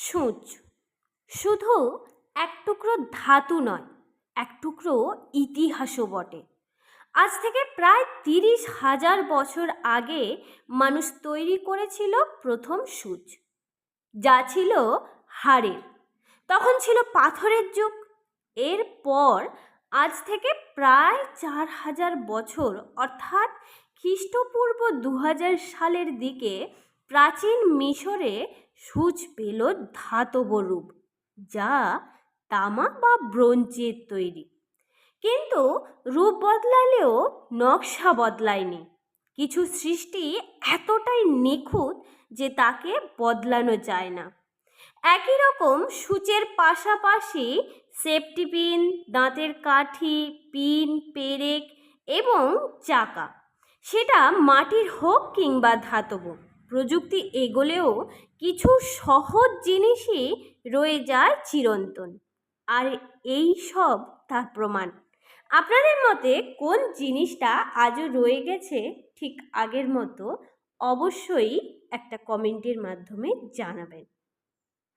সূচ। শুধু এক টুকরো ধাতু নয়, এক টুকরো ইতিহাসও বটে। আজ থেকে প্রায় তিরিশ হাজার বছর আগে মানুষ তৈরি করেছিল প্রথম সূচ। যা ছিল হাড়ের। তখন ছিল পাথরের যুগ। এরপর আজ থেকে প্রায় চার হাজার বছর, অর্থাৎ খ্রিস্টপূর্ব দু হাজার সালের দিকে প্রাচীন মিশরে সূচ পেল ধাতব রূপ, যা তামা বা ব্রোঞ্জের তৈরি। কিন্তু রূপ বদলালেও নকশা বদলায়নি। কিছু সৃষ্টি এতটাই নিখুঁত যে তাকে বদলানো যায় না। একই রকম সূচের পাশাপাশি সেফটি পিন, দাঁতের কাঠি, পিন, পেরেক এবং চাকা, সেটা মাটির হোক কিংবা ধাতব। প্রযুক্তি এগোলেও কিছু সহজ জিনিসই রয়ে যায় চিরন্তন। আর এই সব তার প্রমাণ। আপনাদের মতে কোন জিনিসটা আজও রয়ে গেছে ঠিক আগের মতো? অবশ্যই একটা কমেন্টের মাধ্যমে জানাবেন।